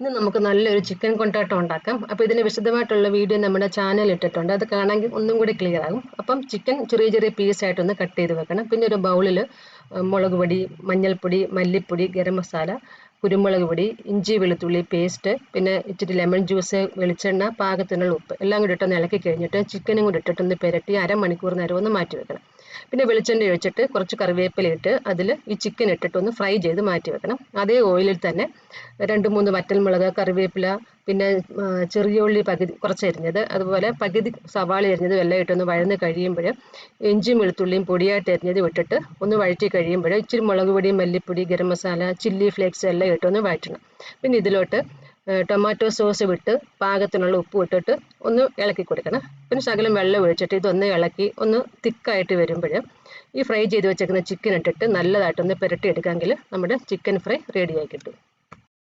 ഇന്ന് നമുക്ക് നല്ലൊരു ചിക്കൻ കൊണ്ടാട്ടം ഉണ്ടാക്കാം. അപ്പോൾ ഇതിന് വിശദമായിട്ടുള്ള വീഡിയോ നമ്മുടെ ചാനൽ ഇട്ടിട്ടുണ്ട്. അത് കാണാമെങ്കിൽ ഒന്നും കൂടി ക്ലിയർ ആകും. അപ്പം ചിക്കൻ ചെറിയ ചെറിയ പീസായിട്ടൊന്ന് കട്ട് ചെയ്ത് വെക്കണം. പിന്നെ ഒരു ബൗളിൽ മുളക് പൊടി മഞ്ഞൾപ്പൊടി മല്ലിപ്പൊടി ഗരം മസാല കുരുമുളക് പൊടി ഇഞ്ചി വെളുത്തുള്ളി പേസ്റ്റ് പിന്നെ ഇച്ചിരി ലെമൺ ജ്യൂസ് വെളിച്ചെണ്ണ പാകത്തിനുള്ള ഉപ്പ് എല്ലാം കൂടി ഇട്ടൊന്ന് ഇളക്കി കഴിഞ്ഞിട്ട് ചിക്കനും കൂടി ഇട്ടിട്ടൊന്ന് പുരട്ടി അരമണിക്കൂർ നേരം ഒന്ന് മാറ്റി വെക്കണം. പിന്നെ വെളിച്ചെണ്ണ ഒഴിച്ചിട്ട് കുറച്ച് കറിവേപ്പില ഇട്ട് അതിൽ ഈ ചിക്കൻ ഇട്ടിട്ട് ഒന്ന് ഫ്രൈ ചെയ്ത് മാറ്റി വെക്കണം. അതേ ഓയിലിൽ തന്നെ രണ്ട് മൂന്ന് വറ്റൽമുളക് കറിവേപ്പില പിന്നെ ചെറിയ ഉള്ളി പകുതി കുറച്ച് എരിഞ്ഞത് അതുപോലെ പകുതി സവാള എരിഞ്ഞത് എല്ലാം ഇട്ടൊന്ന് വഴന്ന് കഴിയുമ്പോൾ ഇഞ്ചിയും വെളുത്തുള്ളിയും പൊടിയായിട്ട് അരിഞ്ഞത് ഇട്ടിട്ട് ഒന്ന് വഴറ്റി കഴിയുമ്പോൾ ഇച്ചിരി മുളക് പൊടി മല്ലിപ്പൊടി ഗരം മസാല ചില്ലി ഫ്ലേക്സ് എല്ലാം ഇട്ടൊന്ന് വഴറ്റണം. പിന്നെ ഇതിലോട്ട് ടൊമാറ്റോ സോസ് വിട്ട് പാകത്തിനുള്ള ഉപ്പ് ഇട്ടിട്ട് ഒന്ന് ഇളക്കി കൊടുക്കണം. പിന്നെ ശകലം വെള്ളം ഒഴിച്ചിട്ട് ഇതൊന്ന് ഇളക്കി ഒന്ന് തിക്കായിട്ട് വരുമ്പോൾ ഈ ഫ്രൈ ചെയ്ത് വെച്ചേക്കുന്ന ചിക്കൻ ഇട്ടിട്ട് നല്ലതായിട്ടൊന്ന് പുരട്ടിയെടുക്കാമെങ്കിൽ നമ്മുടെ ചിക്കൻ ഫ്രൈ റെഡിയായി കിട്ടും.